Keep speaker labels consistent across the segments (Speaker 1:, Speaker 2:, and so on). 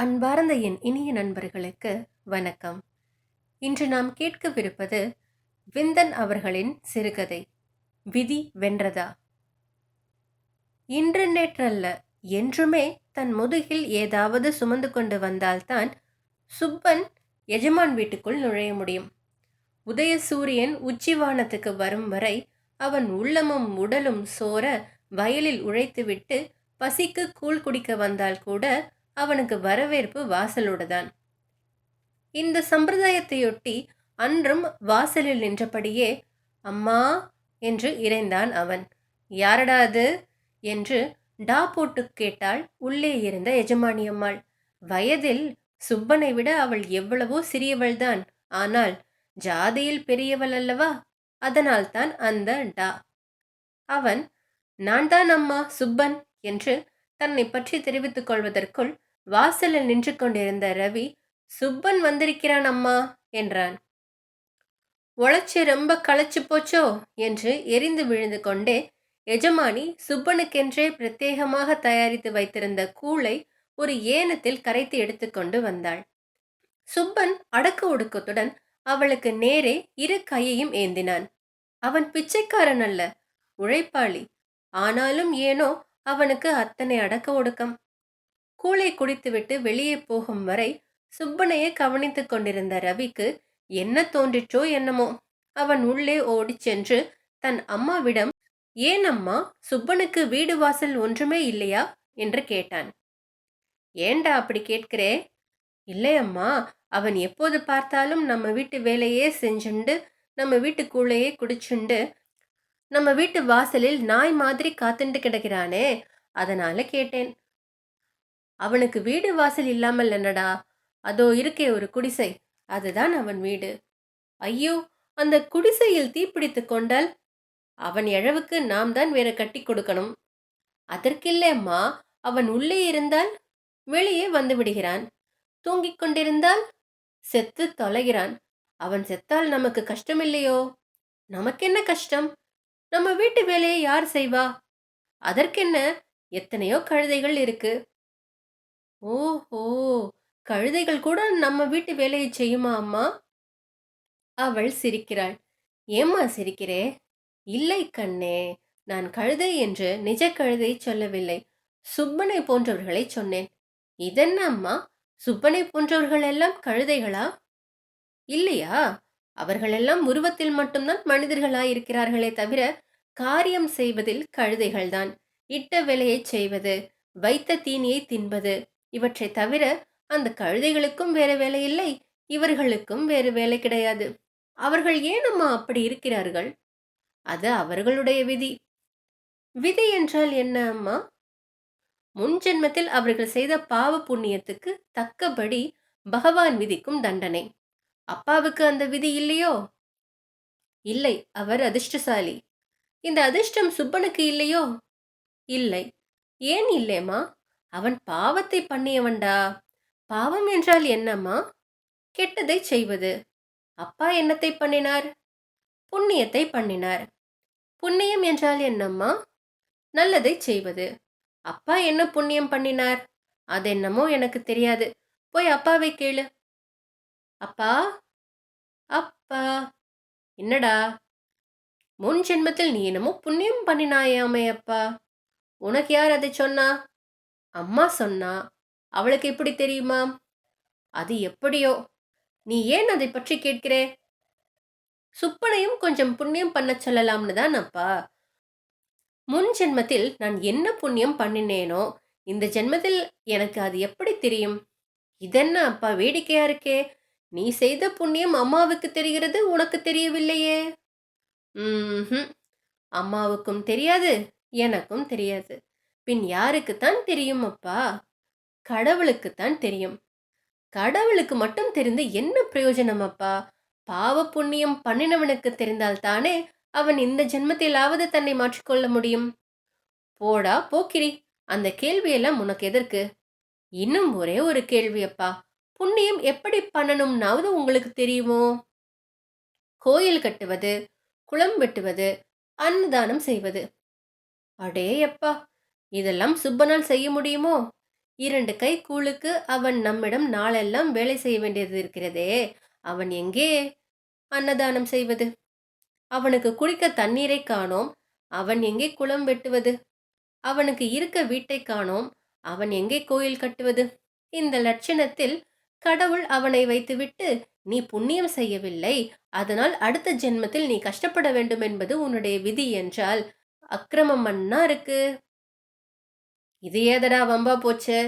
Speaker 1: அன்பார்ந்த என் இனிய நண்பர்களுக்கு வணக்கம். இன்று நாம் கேட்கவிருப்பது விந்தன் அவர்களின் சிறுகதை விதி வென்றதா? இன்று நேற்றல்ல என்றுமே தன் முதுகில் ஏதாவது சுமந்து கொண்டு வந்தால்தான் சுப்பன் எஜமான் வீட்டுக்குள் நுழைய முடியும். உதய சூரியன் உச்சிவானத்துக்கு வரும் வரை அவன் உள்ளமும் உடலும் சோர வயலில் உழைத்துவிட்டு பசிக்கு கூழ் குடிக்க வந்தால் கூட அவனுக்கு வரவேற்பு வாசலோடுதான். இந்த சம்பிரதாயத்தையொட்டி அன்றும் வாசலில் நின்றபடியே அம்மா என்று இறைந்தான் அவன். யாரடா அது? என்று டா போட்டு கேட்டாள் உள்ளே இருந்த எஜமானி அம்மாள் வயதில் சுப்பனை விட அவள் எவ்வளவோ சிறியவள்தான். ஆனால் ஜாதியில் பெரியவள் அல்லவா? அதனால்தான் அந்த டா. அவன் நான் தான் அம்மா சுப்பன் என்று தன்னை பற்றி தெரிவித்துக் கொள்வதற்குள் வாசலில் நின்று கொண்டிருந்த ரவி சுப்பன் வந்திருக்கிறான் அம்மா என்றான். உழைச்சி ரொம்ப களைச்சு போச்சோ என்று எரிந்து விழுந்து கொண்டே எஜமானி சுப்பனுக்கென்றே பிரத்யேகமாக தயாரித்து வைத்திருந்த கூளை ஒரு ஏனத்தில் கரைத்து எடுத்துக்கொண்டு வந்தாள். சுப்பன் அடக்க ஒடுக்கத்துடன் அவளுக்கு நேரே இரு கையையும் ஏந்தினான். அவன் பிச்சைக்காரன் அல்ல உழைப்பாளி. ஆனாலும் ஏனோ அவனுக்கு அத்தனை அடக்க ஒடுக்கம். கூளை குடித்துவிட்டு வெளியே போகும் வரை சுப்பனையே கவனித்துக் கொண்டிருந்த ரவிக்கு என்ன தோன்றிற்றோ என்னமோ. அவன் உள்ளே ஓடிச் சென்று தன் அம்மாவிடம் ஏன் அம்மா சுப்பனுக்கு வீடு வாசல் ஒன்றுமே இல்லையா? என்று கேட்டான். ஏண்டா அப்படி கேட்கிறே? இல்லையம்மா அவன் எப்போது பார்த்தாலும் நம்ம வீட்டு வேலையே செஞ்சுண்டு நம்ம வீட்டுக்குள்ளேயே குடிச்சுண்டு நம்ம வீட்டு வாசலில் நாய் மாதிரி காத்துண்டு கிடக்கிறானே அதனால கேட்டேன். அவனுக்கு வீடு வாசல் இல்லாமல் என்னடா? அதோ இருக்கே ஒரு குடிசை அதுதான் அவன் வீடு. ஐயோ அந்த குடிசையில் தீப்பிடித்து கொண்டால் அவன் எழவுக்கு நாம் தான் வேற கட்டி கொடுக்கணும். அதற்கில்லேம்மா அவன் உள்ளே இருந்தால் வெளியே வந்து விடுகிறான். தூங்கிக் கொண்டிருந்தால் செத்து தொலைகிறான். அவன் செத்தால் நமக்கு கஷ்டமில்லையோ? நமக்கென்ன கஷ்டம்? நம்ம வீட்டு வேலையை யார் செய்வா? அதற்கென்ன எத்தனையோ கழுதைகள் இருக்கு. ஓஹோ! கழுதைகள் கூட நம்ம வீட்டு வேலையை செய்யுமா அம்மா? அவள் சிரிக்கிறாள். ஏம்மா சிரிக்கிறே? இல்லை கண்ணே நான் கழுதை என்று நிஜ கழுதை சொல்லவில்லை. சுப்பனை போன்றவர்களை சொன்னேன். இதென்ன அம்மா? சுப்பனை போன்றவர்கள் எல்லாம் கழுதைகளா? இல்லையா? அவர்களெல்லாம் உருவத்தில் மட்டும்தான் மனிதர்களாயிருக்கிறார்களே தவிர காரியம் செய்வதில் கழுதைகள்தான். இட்ட வேலையை செய்வது வைத்த தீனியை தின்பது இவற்றை தவிர அந்த கழுதைகளுக்கும் வேறு வேலை இல்லை இவர்களுக்கும் வேறு வேலை கிடையாது. அவர்கள் ஏனம்மா அப்படி இருக்கிறார்கள்? அது அவர்களுடைய விதி. விதி என்றால் என்ன அம்மா? முன் ஜென்மத்தில் அவர்கள் செய்த பாவ புண்ணியத்துக்கு தக்கபடி பகவான் விதிக்கும் தண்டனை. அப்பாவுக்கு அந்த விதி இல்லையோ? இல்லை அவர் அதிர்ஷ்டசாலி. இந்த அதிர்ஷ்டம் சுப்பனுக்கு இல்லையோ? இல்லை. ஏன் இல்லைம்மா? அவன் பாவத்தை பண்ணியவன்டா. பாவம் என்றால் என்னம்மா? கெட்டதை செய்வது. அப்பா என்னத்தை பண்ணினார்? புண்ணியத்தை பண்ணினார். புண்ணியம் என்றால் என்னம்மா? நல்லதை செய்வது. அப்பா என்ன புண்ணியம் பண்ணினார்? அதென்னமோ எனக்கு தெரியாது. போய் அப்பாவை கேளு. அப்பா? அப்பா. என்னடா? முன் ஜென்மத்தில் நீ என்னமோ புண்ணியம் பண்ணினாயாமே அப்பா உனக்கு யார் அதை சொன்னா? அம்மா சொன்னா. அவளுக்கு எப்படி தெரியுமா? அது எப்படியோ? நீ ஏன் அதை பற்றி கேட்கிறே? சுப்பனையும் கொஞ்சம் புண்ணியம் பண்ண சொல்லலாம்னு தான் அப்பா. முன் ஜென்மத்தில் நான் என்ன புண்ணியம் பண்ணினேனோ இந்த ஜென்மத்தில் எனக்கு அது எப்படி தெரியும்? இதென்ன அப்பா வேடிக்கையா இருக்கே? நீ செய்த புண்ணியம் அம்மாவுக்கு தெரிகிறது உனக்கு தெரியவில்லையே? ம் அம்மாவுக்கும் தெரியாது எனக்கும் தெரியாது. பின் யாருக்குத்தான் தெரியும் அப்பா? கடவுளுக்குத்தான் தெரியும். கடவுளுக்கு மட்டும் தெரிந்து என்ன பிரயோஜனம் அப்பா? பாவ புண்ணியம் பண்ணினவனுக்கு தெரிந்தால் தானே அவன் இந்த ஜென்மத்திலாவது தன்னை மாற்றிக்கொள்ள முடியும்? போடா போக்கிரி. அந்த கேள்வியெல்லாம் உனக்கு எதற்கு? இன்னும் ஒரே ஒரு கேள்வி அப்பா. புண்ணியம் எப்படி பண்ணணும்னாவது உங்களுக்கு தெரியுமோ? கோயில் கட்டுவது குளம் வெட்டுவது அன்னதானம் செய்வது. அடே அப்பா இதெல்லாம் சுப்பனால் செய்ய முடியுமோ? இரண்டு கை கூழுக்கு அவன் நம்மிடம் நாளெல்லாம் வேலை செய்ய வேண்டியது இருக்கிறதே. அவன் எங்கே அன்னதானம் செய்வது? அவனுக்கு குடிக்க தண்ணீரை காணோம். அவன் எங்கே குளம் வெட்டுவது? அவனுக்கு இருக்க வீட்டை காணோம். அவன் எங்கே கோயில் கட்டுவது? இந்த லட்சணத்தில் கடவுள் அவனை வைத்துவிட்டு நீ புண்ணியம் செய்யவில்லை அதனால் அடுத்த ஜென்மத்தில் நீ கஷ்டப்பட வேண்டும் என்பது உன்னுடைய விதி என்றால் அக்கிரமம் மண்ணா இருக்கு? இது ஏதடா வம்பா போச்சு?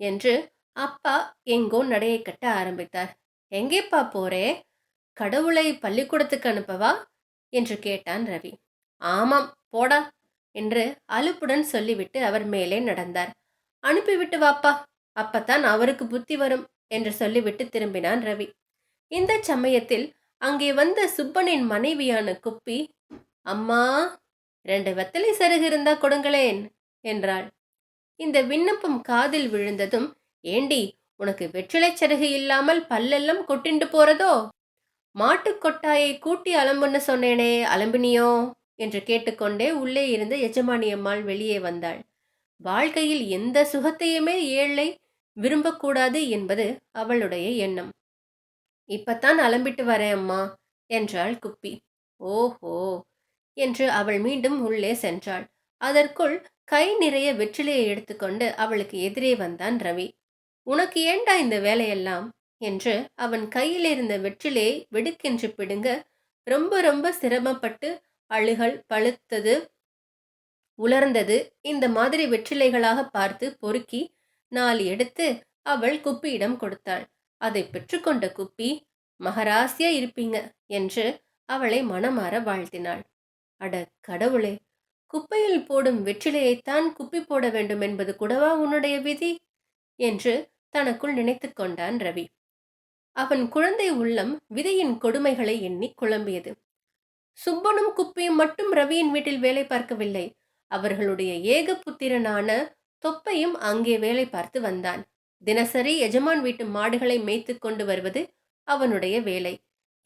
Speaker 1: என்று அப்பா எங்கோ நடையை கட்ட ஆரம்பித்தார். எங்கேப்பா போறே? கடவுளை பள்ளிக்கூடத்துக்கு அனுப்பவா? என்று கேட்டான் ரவி. ஆமாம் போடா என்று அலுப்புடன் சொல்லிவிட்டு அவர் மேலே நடந்தார். அனுப்பிவிட்டு வாப்பா அப்பத்தான் அவருக்கு புத்தி வரும். என்று சொல்லிவிட்டு திரும்பினான் ரவி. இந்த சமயத்தில் அங்கே வந்த சுப்பனின் மனைவியான குப்பி அம்மா ரெண்டு வெத்தலை சருகு இருந்தா கொடுங்களேன் என்றாள். இந்த விண்ணப்பம் காதில் விழுந்ததும் ஏண்டி உனக்கு வெற்றிலை சருகு இல்லாமல் பல்லெல்லாம் கொட்டிண்டு போறதோ? மாட்டுக் கொட்டாயை கூட்டி அலம்புன்னு சொன்னேனே அலம்பினியோ? என்று கேட்டுக்கொண்டே உள்ளே இருந்த எஜமானியம்மாள் வெளியே வந்தாள். வாழ்க்கையில் எந்த சுகத்தையுமே ஏழை விரும்பக்கூடாது என்பது அவளுடைய எண்ணம். இப்பத்தான் அலம்பிட்டு வரேன் அம்மா என்றாள் குப்பி. ஓஹோ என்று அவள் மீண்டும் உள்ளே சென்றாள். அதற்குள் கை நிறைய வெற்றிலையை எடுத்துக்கொண்டு அவளுக்கு எதிரே வந்தான் ரவி. உனக்கு ஏண்டா இந்த வேலையெல்லாம்? என்று அவன் கையில் இருந்த வெற்றிலையை வெடுக்கென்று பிடுங்க ரொம்ப ரொம்ப சிரமப்பட்டு அழுகல் பழுத்தது உலர்ந்தது இந்த மாதிரி வெற்றிலைகளாக பார்த்து பொறுக்கி நாலு எடுத்து அவள் குப்பியிடம் கொடுத்தாள். அதை பெற்றுக்கொண்ட குப்பி மகராசியா இருப்பீங்க என்று அவளை மனமாற வாழ்த்தினாள். அட கடவுளே குப்பையில் போடும் வெற்றிலையைத்தான் குப்பி போட வேண்டும் என்பது கூடவா உன்னுடைய விதி என்று தனக்குள் நினைத்து கொண்டான் ரவி. அவன் குழந்தை உள்ளம் விதையின் கொடுமைகளை எண்ணி குழம்பியது. சுப்பனும் குப்பியும் மட்டும் ரவியின் வீட்டில் வேலை பார்க்கவில்லை. அவர்களுடைய ஏக புத்திரனான தொப்பையும் அங்கே வேலை பார்த்து வந்தான். தினசரி எஜமான் வீட்டு மாடுகளை மேய்த்து கொண்டு வருவது அவனுடைய வேலை.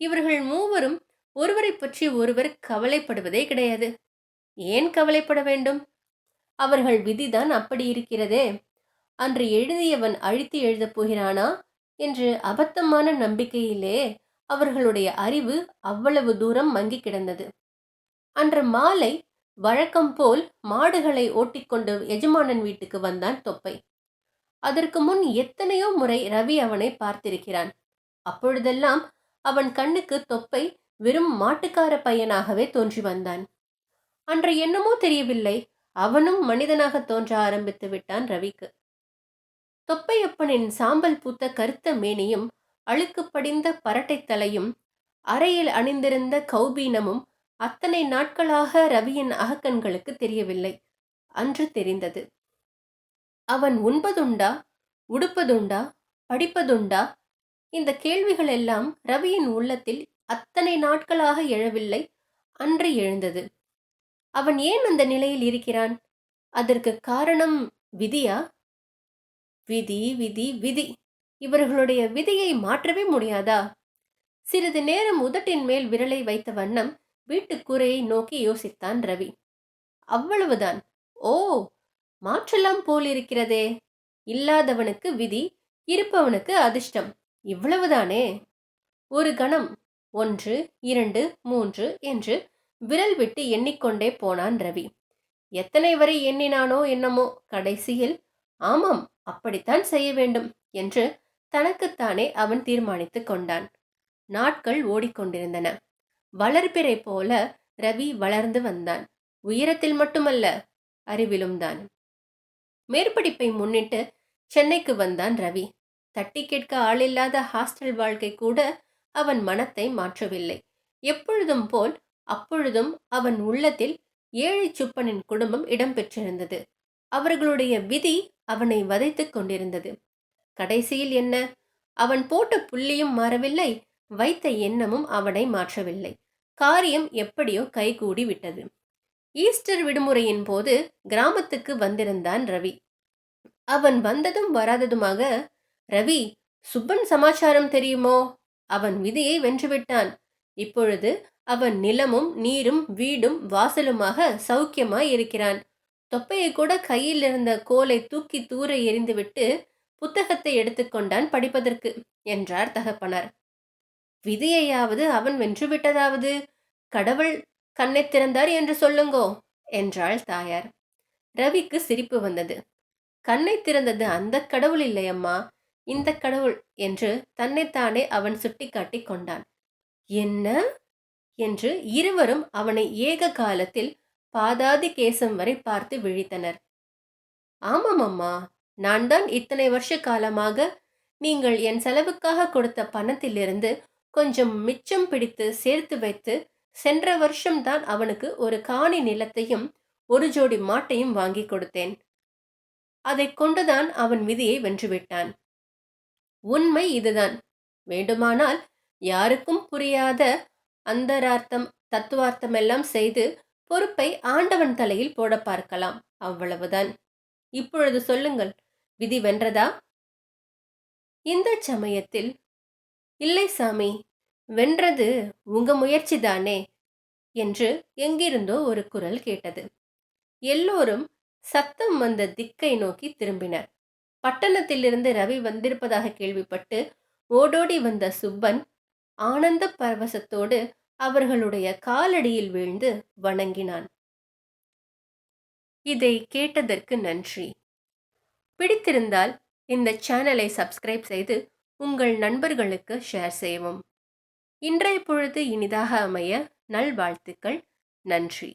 Speaker 1: இவர்கள் மூவரும் ஒருவரை பற்றி ஒருவர் கவலைப்படுவதே கிடையாது. ஏன் கவலைப்பட வேண்டும்? அவர்கள் விதிதான் அப்படி இருக்கிறதே. அன்று எழுதியவன் அழித்து எழுதப் போகிறானா? என்று அபத்தமான நம்பிக்கையிலே அவர்களுடைய அறிவு அவ்வளவு தூரம் மங்கி கிடந்தது. அன்று மாலை வழக்கம் போல் மாடுகளை ஓட்டிக்கொண்டு எஜமானன் வீட்டுக்கு வந்தான் தொப்பை. அதற்கு முன் எத்தனையோ முறை ரவி அவனை பார்த்திருக்கிறான். அப்பொழுதெல்லாம் அவன் கண்ணுக்கு தொப்பை வெறும் மாட்டுக்கார பையனாகவே தோன்றி வந்தான். அன்று என்னமோ தெரியவில்லை அவனும் மனிதனாக தோன்ற ஆரம்பித்து விட்டான் ரவிக்கு. தொப்பையப்பனின் சாம்பல் பூத்த கருத்த மேனியும் அழுக்கு படிந்த பரட்டை தலையும் அறையில் அணிந்திருந்த கௌபீனமும் அத்தனை நாட்களாக ரவியின் அகக்கண்களுக்கு தெரியவில்லை. அன்று தெரிந்தது. அவன் உண்பதுண்டா? உடுப்பதுண்டா? படிப்பதுண்டா? இந்த கேள்விகள் எல்லாம் ரவியின் உள்ளத்தில் அத்தனை நாட்களாக எழவில்லை. அன்று எழுந்தது. அவன் ஏன் அந்த நிலையில் இருக்கிறான்? அதற்கு காரணம் விதியா? விதி விதி விதி. இவர்களுடைய விதியை மாற்றவே முடியாதா? சிறிது நேரம் உதட்டின் மேல் விரலை வைத்த வண்ணம் வீட்டுக்கூரையை நோக்கி யோசித்தான் ரவி. அவ்வளவுதான். ஓ மாற்றலாம் போலிருக்கிறதே. இல்லாதவனுக்கு விதி இருப்பவனுக்கு அதிர்ஷ்டம். இவ்வளவுதானே? ஒரு கணம். ஒன்று இரண்டு மூன்று என்று விரல் விட்டு எண்ணிக்கொண்டே போனான் ரவி. எத்தனை வரை எண்ணினானோ என்னமோ கடைசியில்? ஆமாம் அப்படித்தான் செய்ய வேண்டும் என்று தனக்குத்தானே அவன் தீர்மானித்து கொண்டான். நாட்கள் ஓடிக்கொண்டிருந்தன. வளர்பிறை போல ரவி வளர்ந்து வந்தான். உயரத்தில் மட்டுமல்ல அறிவிலும் தான். மேற்படிப்பை முன்னிட்டு சென்னைக்கு வந்தான் ரவி. தட்டி கேட்க ஆளில்லாத ஹாஸ்டல் வாழ்க்கை கூட அவன் மனத்தை மாற்றவில்லை. எப்பொழுதும் போல் அப்பொழுதும் அவன் உள்ளத்தில் ஏழை சுப்பனின் குடும்பம் இடம்பெற்றிருந்தது. அவர்களுடைய விதி அவனை வதைத்துக் கொண்டிருந்தது. கடைசியில் என்ன? அவன் போட்ட புள்ளியும் மாறவில்லை வைத்த எண்ணமும் அவனை மாற்றவில்லை. காரியம் எப்படியோ கைகூடி விட்டது. ஈஸ்டர் விடுமுறையின் போது கிராமத்துக்கு வந்திருந்தான் ரவி. அவன் வந்ததும் வராததுமாக ரவி சுப்பன் சமாச்சாரம் தெரியுமோ? அவன் விதியை வென்றுவிட்டான் இப்பொழுது அவன் நிலமும் நீரும் வீடும் வாசலுமாக சௌக்கியமாய் இருக்கிறான். தொப்பையை கூட கையில் இருந்த கோலை தூக்கி தூர எறிந்துவிட்டு புத்தகத்தை எடுத்துக்கொண்டான் படிப்பதற்கு என்றார் தகப்பனார். விதியையாவது அவன் வென்று விட்டதாவது கடவுள் கண்ணை திறந்தார் என்று சொல்லுங்கோ என்றாள் தாயார். ரவிக்கு சிரிப்பு வந்தது. கண்ணை திறந்தது அந்த கடவுள் இல்லையம்மா இந்த கடவுள் என்று தன்னைத்தானே அவன் சுட்டிக்காட்டி கொண்டான். என்ன? என்று இருவரும் அவனை ஏக காலத்தில் பாதாதி கேசம் வரை பார்த்து விழித்தனர். ஆமாம் அம்மா நான் தான் இத்தனை வருஷ காலமாக நீங்கள் என் செலவுக்காக கொடுத்த பணத்திலிருந்து கொஞ்சம் மிச்சம் பிடித்து சேர்த்து வைத்து சென்ற வருஷம்தான் அவனுக்கு ஒரு காணி நிலத்தையும் ஒரு ஜோடி மாட்டையும் வாங்கி கொடுத்தேன். அதை கொண்டுதான் அவன் விதியை வென்றுவிட்டான். உண்மை இதுதான். வேண்டுமானால் யாருக்கும் புரியாத அந்தரார்த்தம் தத்துவார்த்தம் எல்லாம் செய்து பொறுப்பை ஆண்டவன் தலையில் போட பார்க்கலாம். அவ்வளவுதான். இப்பொழுது சொல்லுங்கள் விதி வென்றதா? இந்த சமயத்தில் இல்லை சாமி வென்றது உங்க முயற்சிதானே? என்று எங்கிருந்தோ ஒரு குரல் கேட்டது. எல்லோரும் சத்தம் வந்த திக்கை நோக்கி திரும்பினர். பட்டணத்திலிருந்து ரவி வந்திருப்பதாக கேள்விப்பட்டு ஓடோடி வந்த சுப்பன் ஆனந்த பரவசத்தோடு அவர்களுடைய காலடியில் வீழ்ந்து வணங்கினான். இதை கேட்டதற்கு நன்றி. பிடித்திருந்தால் இந்த சேனலை சப்ஸ்கிரைப் செய்து உங்கள் நண்பர்களுக்கு ஷேர் செய்யவும் இன்றைய பொழுது இனிதாக அமைய நல்வாழ்த்துக்கள். நன்றி.